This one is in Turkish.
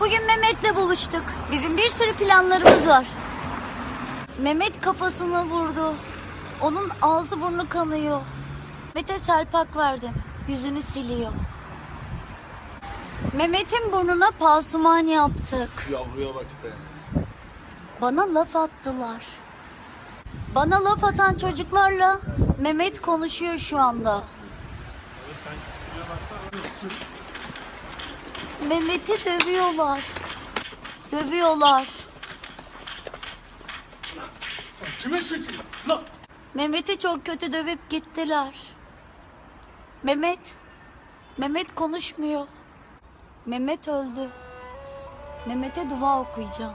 Bugün Mehmet'le buluştuk. Bizim bir sürü planlarımız var. Mehmet kafasını vurdu. Onun ağzı burnu kanıyor. Mehmet'e selpak verdim. Yüzünü siliyor. Mehmet'in burnuna pasuman yaptık. Yavruya bak be. Bana laf attılar. Bana laf atan çocuklarla Mehmet konuşuyor şu anda. Mehmet'i dövüyorlar. Dövüyorlar. Kime şükür? Lan! Mehmet'i çok kötü dövüp gittiler. Mehmet. Mehmet konuşmuyor. Mehmet öldü. Mehmet'e dua okuyacağım.